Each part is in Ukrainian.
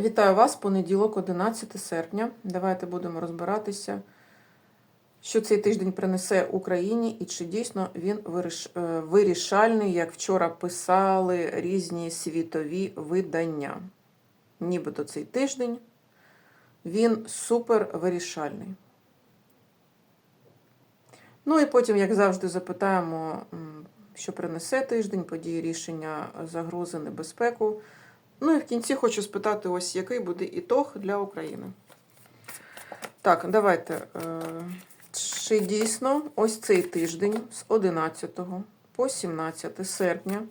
Вітаю вас, понеділок, 11 серпня. Давайте будемо розбиратися, що цей тиждень принесе Україні і чи дійсно він е, вирішальний, як вчора писали різні світові видання. Нібито цей тиждень він супер вирішальний. Ну і потім, як завжди, запитаємо, що принесе тиждень, події, рішення, загрози, небезпеку. Ну і в кінці хочу спитати, ось який буде ітог для України. Так, давайте. е, Чи дійсно ось цей тиждень з 11 по 17 серпня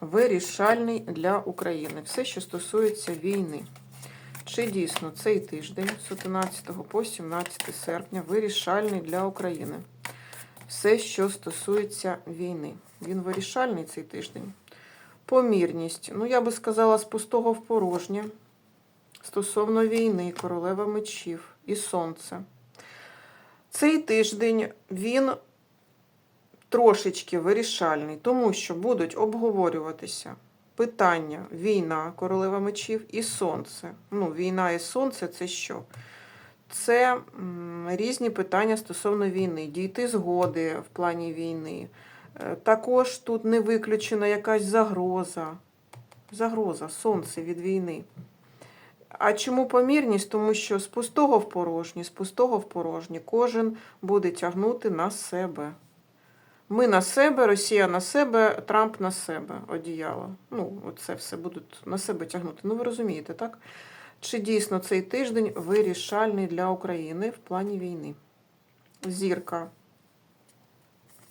вирішальний для України? Все, що стосується війни. Чи дійсно цей тиждень з 11 по 17 серпня вирішальний для України? Все, що стосується війни. Він вирішальний цей тиждень. Помірність. Ну, я би сказала, з пустого в порожнє. Стосовно війни, королева мечів і сонце. Цей тиждень він трошечки вирішальний, тому що будуть обговорюватися питання війна, королева мечів і сонце. Ну, війна і сонце це що? Це різні питання стосовно війни, дійти згоди в плані війни. Е, Також тут не виключена якась загроза. Загроза, сонце від війни. А чому помірність? Тому що з пустого в порожнє, з пустого в порожнє кожен буде тягнути на себе. Ми на себе, Росія на себе, Трамп на себе одіяло. Ну, це все будуть на себе тягнути. Ну, ви розумієте, так? Чи дійсно цей тиждень вирішальний для України в плані війни? Зірка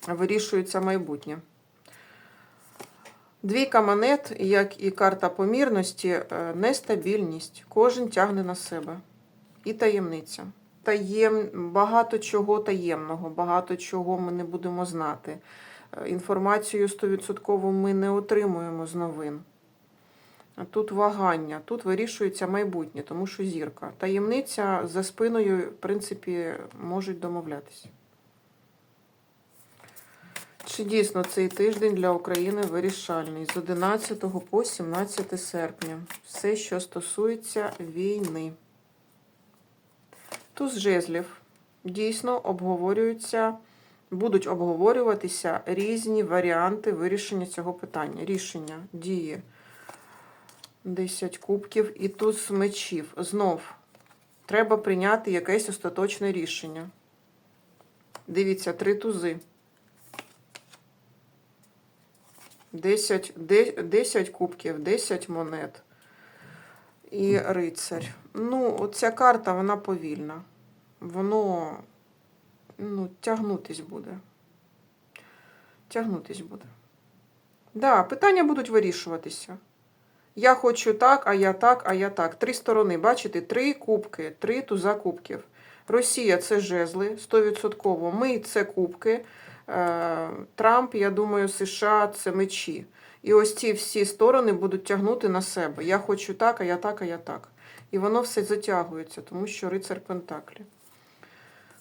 вирішується майбутнє. Двійка монет, як і карта помірності, е, нестабільність. Кожен тягне на себе. І таємниця. Таєм... Багато чого таємного, багато чого ми не будемо знати. Е, Інформацію 100% ми не отримуємо з новин. Тут вагання, тут вирішується майбутнє, тому що зірка. Таємниця за спиною, в принципі, можуть домовлятися. Чи дійсно цей тиждень для України вирішальний з 11 по 17 серпня? Все, що стосується війни. Туз жезлів дійсно обговорюються, будуть обговорюватися різні варіанти вирішення цього питання. Рішення, дії. 10 кубків і туз мечів. Знов треба прийняти якесь остаточне рішення. Дивіться, три тузи. 10, 10 кубків, 10 монет і рицарь. Ну, оця карта, вона повільна. Воно ну, тягнутись буде. Тягнутись буде. Да, питання будуть вирішуватися. Я хочу так, а я так, а я так. Три сторони, бачите? Три кубки, три туза кубків. Росія це жезли 100%. Ми це кубки. Е, Трамп, я думаю, США це мечі. І ось ці всі сторони будуть тягнути на себе. Я хочу так, а я так, а я так. І воно все затягується, тому що рицар Пентаклі.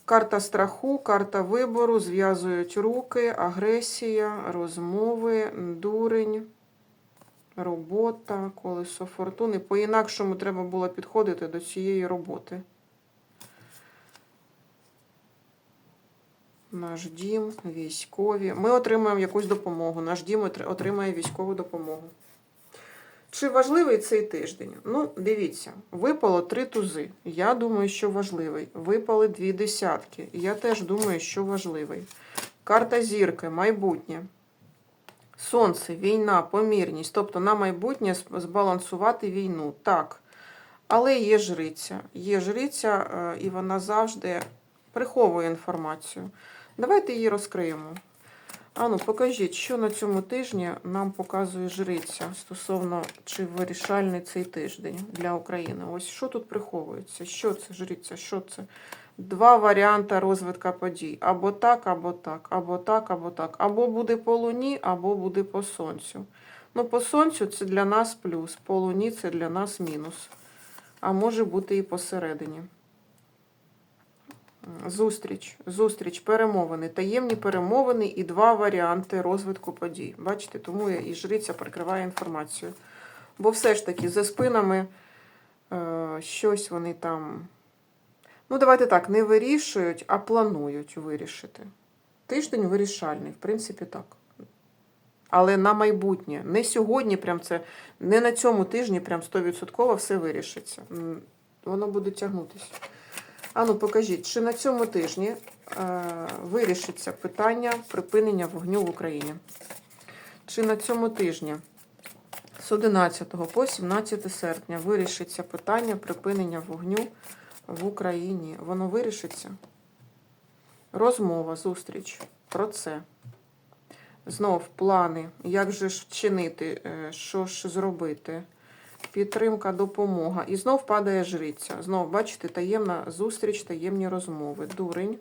Карта страху, карта вибору, зв'язують руки, агресія, розмови, дурень, робота, колесо фортуни. По-інакшому треба було підходити до цієї роботи. Наш дім, військові. Ми отримаємо якусь допомогу. Наш дім отримає військову допомогу. Чи важливий цей тиждень? Ну, дивіться, випало три тузи. Я думаю, що важливий. Випали дві десятки. Я теж думаю, що важливий. Карта зірки, майбутнє. Сонце, війна, помірність. Тобто на майбутнє збалансувати війну. Так. Але є жриця. Є жриця, е, і вона завжди приховує інформацію. Давайте її розкриємо. Ану, покажіть, що на цьому тижні нам показує жриця стосовно чи вирішальний цей тиждень для України. Ось що тут приховується? Що це жриця? Що це? Два варіанти розвитку подій. Або так, або так, або так, або так. Або буде по луні, або буде по сонцю. Ну, по сонцю це для нас плюс, по луні це для нас мінус. А може бути і посередині. Зустріч, зустріч, перемовини, таємні перемовини і два варіанти розвитку подій. Бачите, тому і жриця прикриває інформацію. Бо все ж таки за спинами е, щось вони там. Ну, давайте так, не вирішують, а планують вирішити. Тиждень вирішальний, в принципі, так. Але на майбутнє. Не сьогодні, прям це, не на цьому тижні, прям 100% все вирішиться. Воно буде тягнутися. Ану, покажіть, чи на цьому тижні е, вирішиться питання припинення вогню в Україні? Чи на цьому тижні з 11 по 17 серпня вирішиться питання припинення вогню в Україні? Воно вирішиться? Розмова, зустріч про це. Знов плани, як же ж вчинити, е, що ж зробити. Підтримка, допомога. І знов падає жриця. Знов, бачите, таємна зустріч, таємні розмови. Дурень,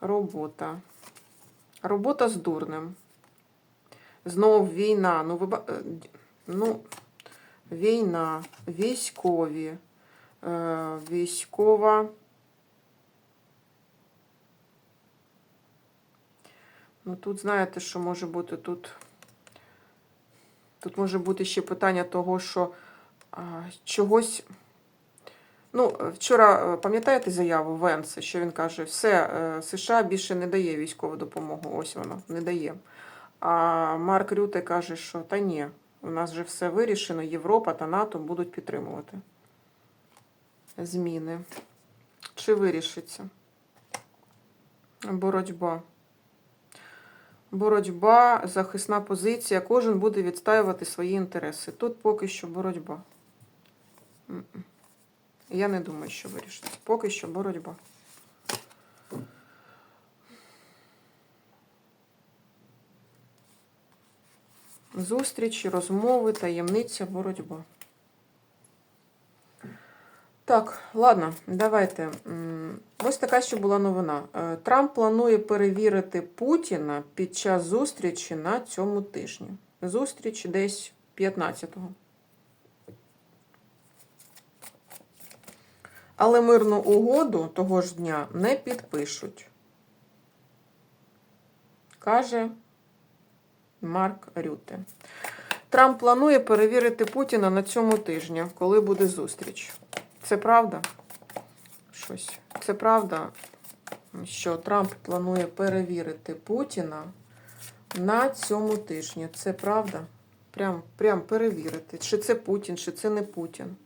робота. Робота з дурнем. Знов війна. Ну, ви, е, ну, війна, військові, е, військова. Ну, тут знаєте, що може бути тут. Тут може бути ще питання того, що чогось. Ну, вчора е, пам'ятаєте заяву Венса, що він каже, все, е, США більше не дає військову допомогу. Ось воно, не дає. А Марк Рюте каже, що та ні, у нас вже все вирішено, Європа та НАТО будуть підтримувати зміни. Чи вирішиться? Боротьба. Боротьба, захисна позиція. Кожен буде відстаювати свої інтереси. Тут поки що боротьба. Я не думаю, що вирішиться. Поки що боротьба. Зустрічі, розмови, таємниця, боротьба. Так, ладно, давайте. Ось така ще була новина. Е, Трамп планує перевірити Путіна під час зустрічі на цьому тижні. Зустріч десь 15-го. Але мирну угоду того ж дня не підпишуть. Каже Марк Рюте. Трамп планує перевірити Путіна на цьому тижні, коли буде зустріч. Це правда? Щось. Це правда, що Трамп планує перевірити Путіна на цьому тижні. Це правда? Прям, прям перевірити, чи це Путін, чи це не Путін.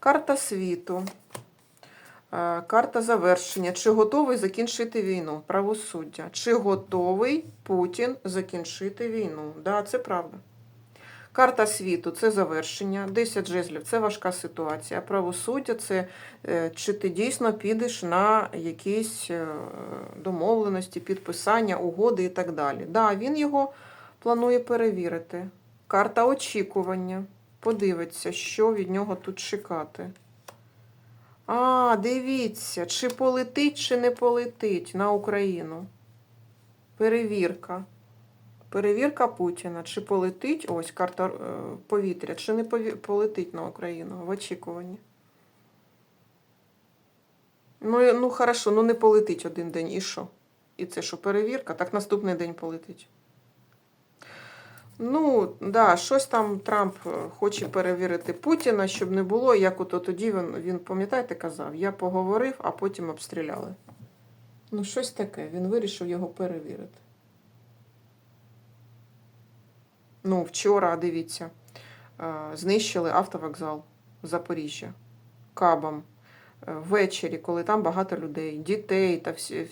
Карта світу. Е, Карта завершення. Чи готовий закінчити війну? Правосуддя. Чи готовий Путін закінчити війну? Да, це правда. Карта світу це завершення. 10 жезлів це важка ситуація. Правосуддя це е, чи ти дійсно підеш на якісь е, домовленості, підписання, угоди і так далі. Да, він його планує перевірити. Карта очікування. Подивиться, що від нього тут чекати. А, дивіться, чи полетить, чи не полетить на Україну. Перевірка. Перевірка Путіна. Чи полетить ось карта е, повітря, чи не полетить на Україну в очікуванні. Ну, ну хорошо, ну не полетить один день. І що? І це що, перевірка? Так наступний день полетить. Ну, да, щось там Трамп е, хоче перевірити Путіна, щоб не було, як ото тоді він, він пам'ятаєте, казав, я поговорив, а потім обстріляли. Ну, щось таке, він вирішив його перевірити. Ну, вчора, дивіться, е, знищили автовокзал Запоріжжя кабом. Е, Ввечері, коли там багато людей, дітей та всі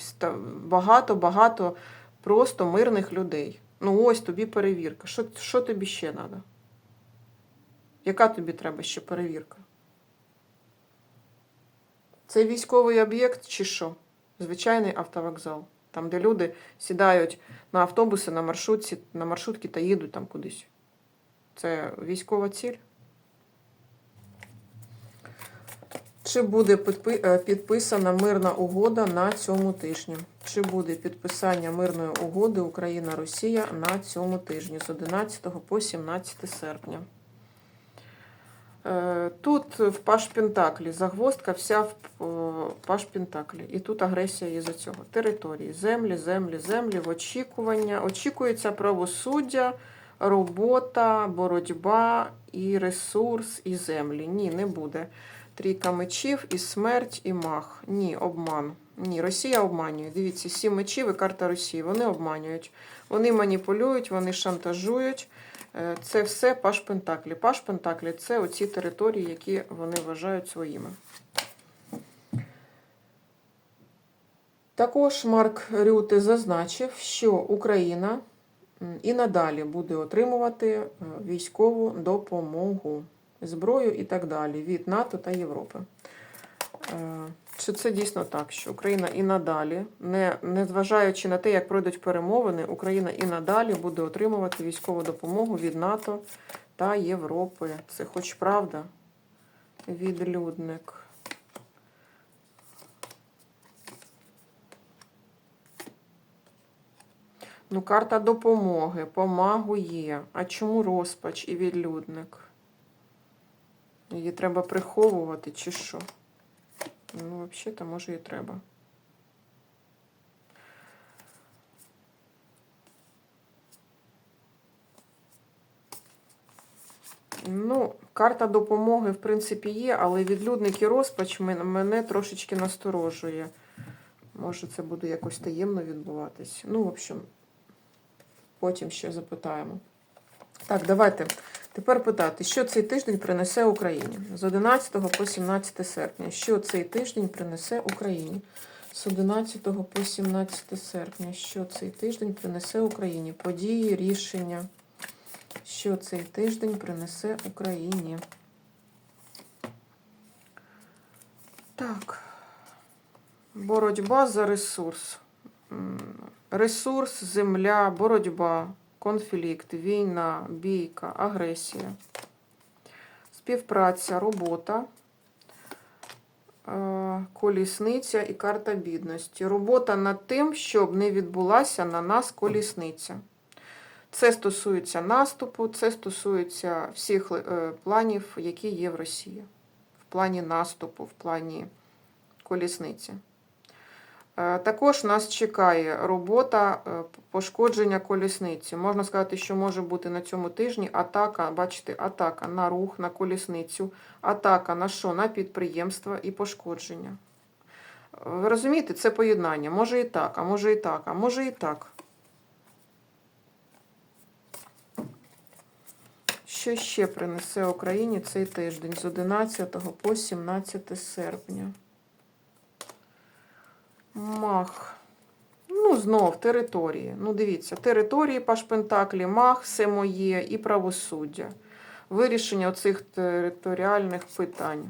багато-багато просто мирних людей. Ну, ось тобі перевірка. Що, що тобі ще треба? Яка тобі треба ще перевірка? Це військовий об'єкт чи що? Звичайний автовокзал. Там, де люди сідають на автобуси, на маршрутці, на маршрутки та їдуть там кудись. Це військова ціль. Чи буде е, підписана мирна угода на цьому тижні? Чи буде підписання мирної угоди Україна-Росія на цьому тижні з 11 по 17 серпня? Е, Тут в Паш Пентаклі загвоздка вся в о, Паш Пентаклі. І тут агресія із-за цього. Території, землі, землі, землі, в очікування. Очікується правосуддя, робота, боротьба і ресурс, і землі. Ні, не буде. Трійка мечів, і смерть, і мах. Ні, обман. Ні, Росія обманює. Дивіться, сім мечів і карта Росії. Вони обманюють. Вони маніпулюють, вони шантажують. Е, Це все Паш Пентаклі. Паш Пентаклі це оці території, які вони вважають своїми. Також Марк Рюте зазначив, що Україна і надалі буде отримувати е, військову допомогу, зброю і так далі від НАТО та Європи. Е, Чи це дійсно так, що Україна і надалі, не, незважаючи на те, як пройдуть перемовини, Україна і надалі буде отримувати військову допомогу від НАТО та Європи. Це хоч правда? Відлюдник. Ну, карта допомоги, помагу є. А чому розпач і відлюдник? Її треба приховувати чи що? Ну, взагалі-то, може, і треба. Ну, карта допомоги, в принципі, є, але відлюдник і розпач мене трошечки насторожує. Може, це буде якось таємно відбуватись. Ну, в общем, потім ще запитаємо. Так, давайте тепер питати, що цей тиждень принесе Україні з 11 по 17 серпня. Що цей тиждень принесе Україні? З 11 по 17 серпня. Що цей тиждень принесе Україні? Події, рішення. Що цей тиждень принесе Україні? Так. Боротьба за ресурс. Ресурс, земля, боротьба, конфлікт, війна, бійка, агресія, співпраця, робота, е, колісниця і карта бідності. Робота над тим, щоб не відбулася на нас колісниця. Це стосується наступу, це стосується всіх е, планів, які є в Росії. В плані наступу, в плані колісниці. Е, Також нас чекає робота е, пошкодження колісниці. Можна сказати, що може бути на цьому тижні атака, бачите, атака на рух, на колісницю, атака на що? На підприємства і пошкодження. Ви розумієте, це поєднання. Може і так, а може і так, а може і так. Що ще принесе Україні цей тиждень з 11 по 17 серпня? Мах. Ну, знов території. Ну, дивіться, території Пашпентаклі, мах, все моє і правосуддя. Вирішення оцих територіальних питань.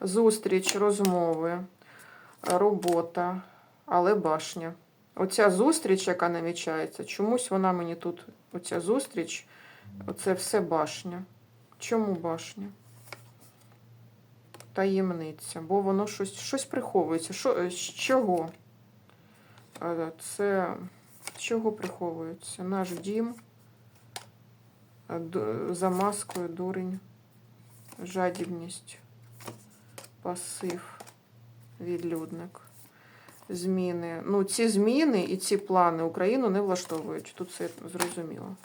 Зустріч, розмови, робота, але башня. Оця зустріч, яка намічається, чомусь вона мені тут, оця зустріч, оце все башня. Чому башня? Таємниця, бо воно щось, щось приховується. Що, з чого? Е, Це з чого приховується? Наш дім е, за маскою дурень, жадібність, пасив, відлюдник, зміни. Ну, ці зміни і ці плани Україну не влаштовують. Тут все зрозуміло.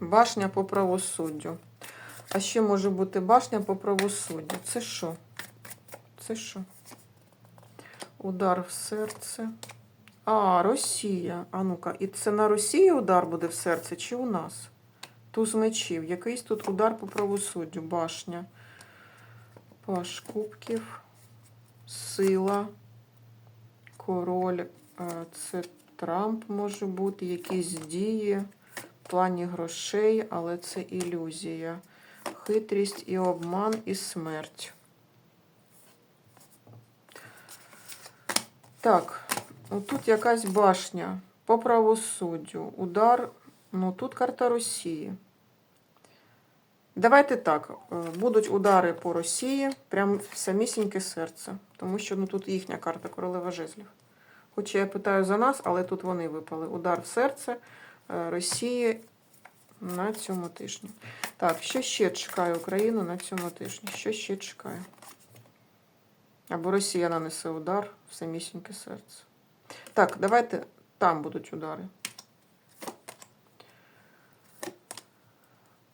Башня по правосуддю. А ще може бути башня по правосуддю. Це що? Це що? Удар в серце. А, Росія. А ну-ка, і це на Росії удар буде в серце чи у нас? Туз мечів. Якийсь тут удар по правосуддю. Башня. Паш кубків. Сила. Король. Е, Це Трамп може бути. Якісь дії. В плані грошей, але це ілюзія. Хитрість і обман, і смерть. Так, тут якась башня по правосуддю. Удар. Ну, тут карта Росії. Давайте так. е, Будуть удари по Росії, прям самісіньке серце. Тому що ну, тут їхня карта королева жезлів. Хоча я питаю за нас, але тут вони випали. Удар в серце. Е, Росії на цьому тижні. Так, що ще чекає Україну на цьому тижні? Що ще чекає? Або Росія нанесе удар в самісіньке серце. Так, давайте там будуть удари.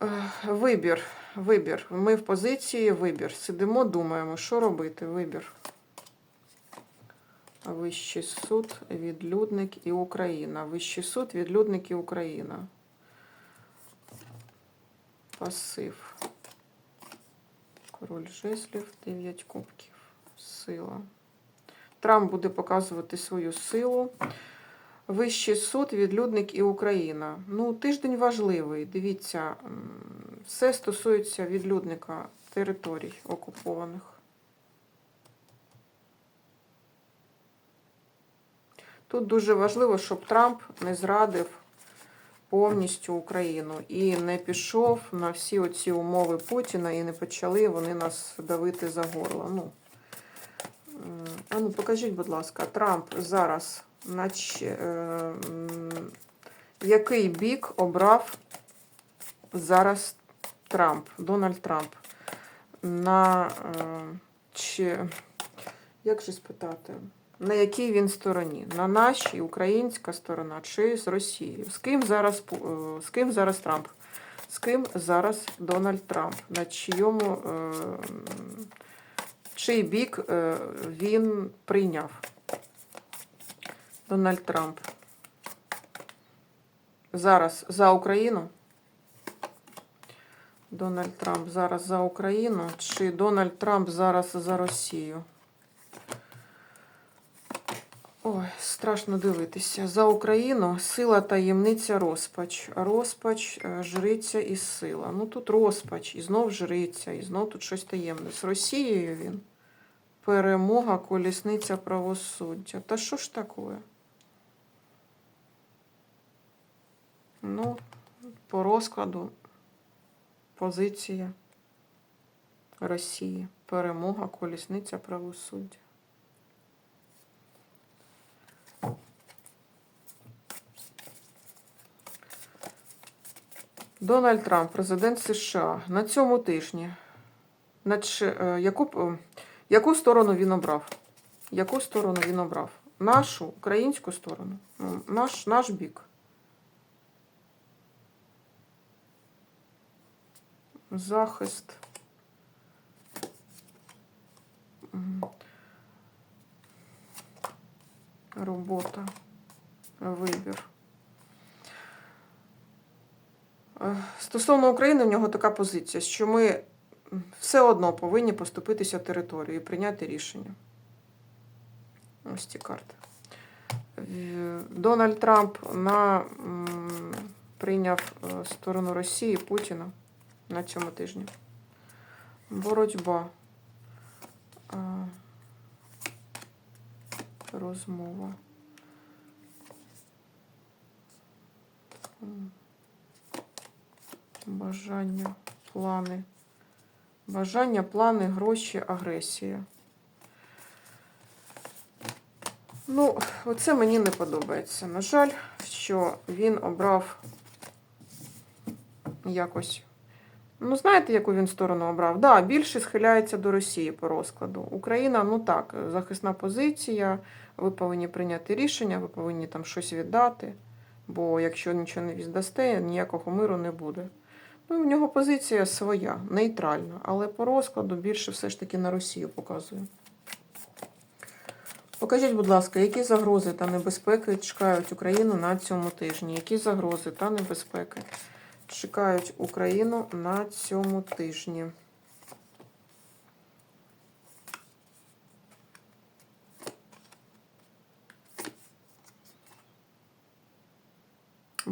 Е, Вибір. Вибір. Ми в позиції вибір. Сидимо, думаємо, що робити. Вибір. Вищий суд, відлюдник і Україна. Вищий суд, відлюдник і Україна. Пасив. Король жезлів, 9 кубків. Сила. Трамп буде показувати свою силу. Вищий суд, відлюдник і Україна. Ну, тиждень важливий. Дивіться, все стосується відлюдника територій окупованих. Тут дуже важливо, щоб Трамп не зрадив повністю Україну і не пішов на всі оці умови Путіна і не почали вони нас давити за горло. Ну, а ну покажіть, будь ласка, Трамп зараз нач... е, який бік обрав зараз Трамп, Дональд Трамп? На е, чи як же спитати? На якій він стороні? На нашій українська сторона чи з Росією? З ким зараз е, з ким зараз Трамп? З ким зараз Дональд Трамп? На чийому е, чий бік е, він прийняв? Дональд Трамп. Зараз за Україну? Дональд Трамп зараз за Україну, чи Дональд Трамп зараз за Росію? Ой, страшно дивитися. За Україну сила таємниця розпач. Розпач, е, жриця і сила. Ну тут розпач, і знов жриця, і знов тут щось таємне. З Росією він. Перемога, колісниця правосуддя. Та що ж таке? Ну, по розкладу позиція Росії. Перемога, колісниця правосуддя. Дональд Трамп, президент США, на цьому тижні. Е, яку, яку сторону він обрав? Яку сторону він обрав? Нашу українську сторону, Ну, наш, наш бік. Захист. Робота. Вибір. Е, Стосовно України, в нього така позиція, що ми все одно повинні поступитися територію і прийняти рішення. Ось ці карти. Дональд Трамп на, прийняв е, сторону Росії Путіна на цьому тижні. Боротьба. Е, Розмова. Бажання, плани. Бажання, плани, гроші, агресія. Ну, оце мені не подобається. На жаль, що він обрав якось. Ну, знаєте, яку він сторону обрав? Да, більше схиляється до Росії по розкладу. Україна, ну так, захисна позиція. Ви повинні прийняти рішення, ви повинні там щось віддати. Бо якщо нічого не віддасте, ніякого миру не буде. Ну, в нього позиція своя, нейтральна, але по розкладу більше все ж таки на Росію показує. Покажіть, будь ласка, які загрози та небезпеки чекають Україну на цьому тижні? Які загрози та небезпеки чекають Україну на цьому тижні?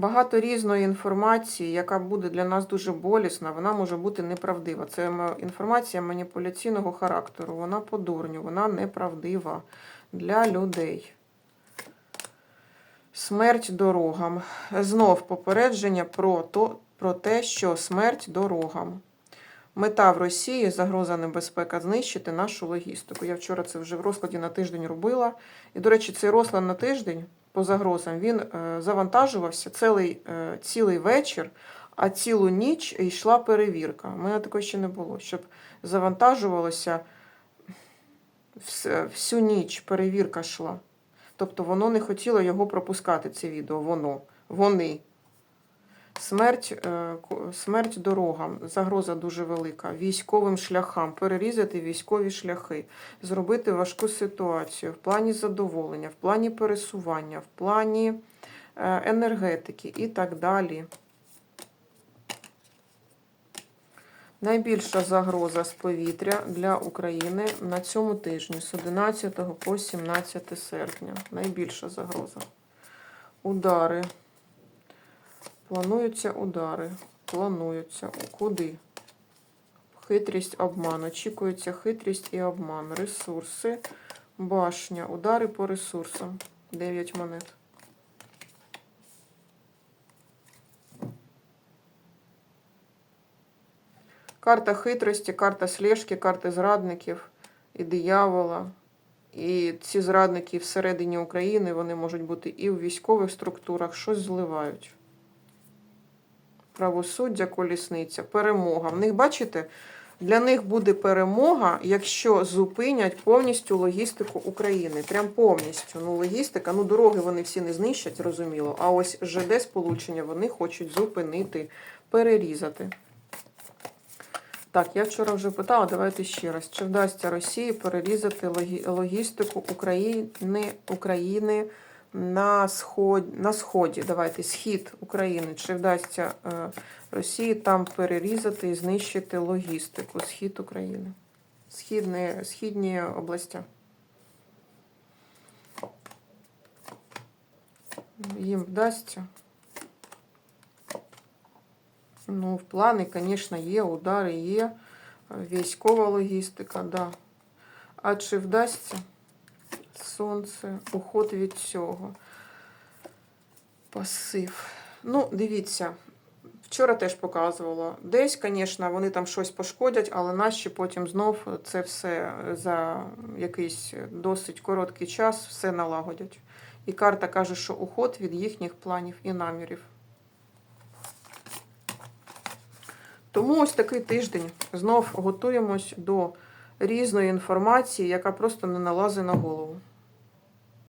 Багато різної інформації, яка буде для нас дуже болісна, вона може бути неправдива. Це інформація маніпуляційного характеру. Вона по дурню, вона неправдива для людей. Смерть дорогам. Знов попередження про, то, про те, що смерть дорогам. Мета в Росії загроза небезпека знищити нашу логістику. Я вчора це вже в розкладі на тиждень робила. І, до речі, цей розклад на тиждень по загрозам він е, завантажувався цілий, е, цілий вечір, а цілу ніч йшла перевірка. У мене такого ще не було, щоб завантажувалося всю ніч перевірка йшла. Тобто воно не хотіло його пропускати, це відео. Воно. Вони. Смерть, е, смерть дорогам, загроза дуже велика. Військовим шляхам, перерізати військові шляхи, зробити важку ситуацію в плані задоволення, в плані пересування, в плані е, енергетики і так далі. Найбільша загроза з повітря для України на цьому тижні з 11 по 17 серпня. Найбільша загроза. Удари. Плануються удари. Плануються. Куди? Хитрість, обман. Очікується хитрість і обман. Ресурси. Башня. Удари по ресурсам. 9 монет. Карта хитрості, карта слежки, карти зрадників і диявола. І ці зрадники всередині України вони можуть бути і в військових структурах, щось зливають. Правосуддя, колісниця, перемога. В них, бачите, для них буде перемога, якщо зупинять повністю логістику України. Прям повністю. Ну, логістика, ну дороги вони всі не знищать, зрозуміло. А ось ЖД сполучення вони хочуть зупинити, перерізати. Так, я вчора вже питала, давайте ще раз. Чи вдасться Росії перерізати логі- логістику України, України на, сход, на сході? Давайте, схід України. Чи вдасться е, Росії там перерізати і знищити логістику? Схід України. Східні, східні області. Їм вдасться. Ну, в плани, звісно, є, удари є, військова логістика, да. А чи вдасться сонце, уход від цього? Пасив. Ну, дивіться, вчора теж показувала. Десь, звісно, вони там щось пошкодять, але наші потім знов це все за якийсь досить короткий час все налагодять. І карта каже, що уход від їхніх планів і намірів. Тому ось такий тиждень. Знов готуємось до різної інформації, яка просто не налазить на голову.